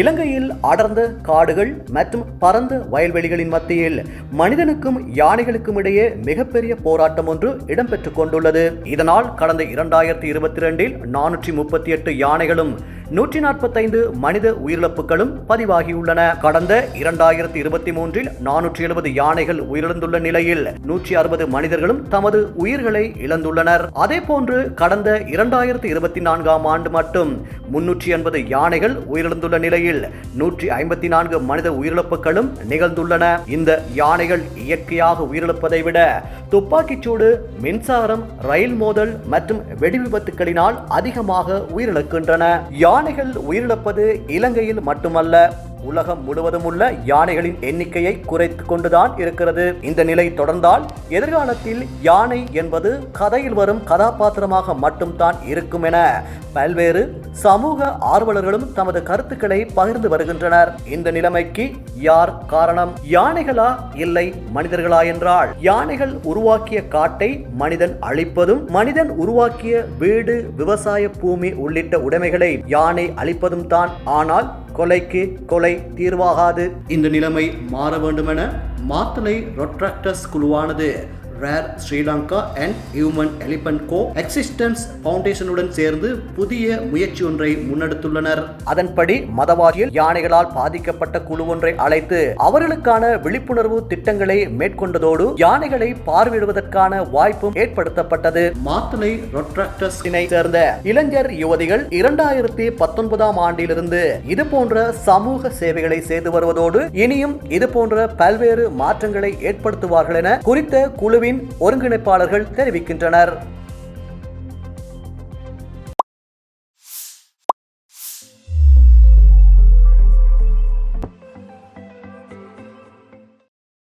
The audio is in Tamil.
இலங்கையில் அடர்ந்த காடுகள் மற்றும் பரந்த வயல்வெளிகளின் மத்தியில் மனிதனுக்கும் யானைகளுக்கும் இடையே மிகப்பெரிய போராட்டம் ஒன்று இடம்பெற்றுக் கொண்டுள்ளது. இதனால் கடந்த இரண்டாயிரத்தி இருபத்தி இரண்டில் நானூற்றி முப்பத்தி எட்டு யானைகளும் நூற்றி நாற்பத்தைந்து மனித உயிரிழப்புகளும் பதிவாகியுள்ளன. கடந்த இரண்டாயிரத்தி இருபத்தி மூன்றில் நானூற்றி எழுபது யானைகள் உயிரிழந்துள்ள நிலையில் நூற்றி அறுபது மனிதர்களும் தமது உயிர்களை இழந்துள்ளனர். அதே போன்று கடந்த இரண்டாயிரத்தி இருபத்தி நான்காம் ஆண்டு மட்டும் முன்னூற்றி எண்பது யானைகள் உயிரிழந்துள்ள நிலையில் நூற்றி ஐம்பத்தி நான்கு மனித உயிரிழப்புகளும் நிகழ்ந்துள்ளன. இந்த யானைகள் இயற்கையாக உயிரிழப்பதை விட துப்பாக்கிச்சூடு மின்சாரம் ரயில் மோதல் மற்றும் வெடி விபத்துகளினால் அதிகமாக உயிரிழக்கின்றன. யானைகள் உயிரிழப்பது இலங்கையில் மட்டுமல்ல உலகம் முழுவதும் உள்ள யானைகளின் எண்ணிக்கையை குறைத்து கொண்டுதான் இருக்கிறது. இந்த நிலை தொடர்ந்தால் எதிர்காலத்தில் யானை என்பது கதையில் வரும் கதாபாத்திரமாக மட்டும்தான் இருக்கும் என பல்வேறு சமூக ஆர்வலர்களும் தமது கருத்துக்களை பகிர்ந்து வருகின்றனர். இந்த நிலைமைக்கு யார் காரணம்? யானைகளா இல்லை மனிதர்களா என்றால் யானைகள் உருவாக்கிய காட்டை மனிதன் அழிப்பதும் மனிதன் உருவாக்கிய வீடு விவசாய பூமி உள்ளிட்ட உடைமைகளை யானை அழிப்பதும் தான். ஆனால் கொலைக்கு கொலை தீர்வாகாது. இந்த நிலைமை மாற வேண்டுமென மாத்தலை ரொட்ராக்டர்ஸ் குழுவானது rare Sri Lanka and human elephant coexistence பவுண்டேஷனுடன் சேர்ந்து புதிய முயற்சி ஒன்றை முன்னெடுத்துள்ளனர். அதன்படி மதவாதியில் யானைகளால் பாதிக்கப்பட்ட குழு ஒன்றை அழைத்து அவர்களுக்கான விழிப்புணர்வு திட்டங்களை மேற்கொண்டதோடு யானைகளை பார்வையிடுவதற்கான வாய்ப்பும் ஏற்படுத்தப்பட்டது. மாத்தலை ரொட்ராக்டர்ஸ் சேர்ந்த இளைஞர் யுவதிகள் இரண்டாயிரத்தி பத்தொன்பதாம் ஆண்டிலிருந்து இது போன்ற சமூக சேவைகளை செய்து வருவதோடு இனியும் இது போன்ற பல்வேறு மாற்றங்களை ஏற்படுத்துவார்கள் என குறித்த குழுவின் ஒருங்கிணைப்பாளர்கள் தெரிவிக்கின்றனர்.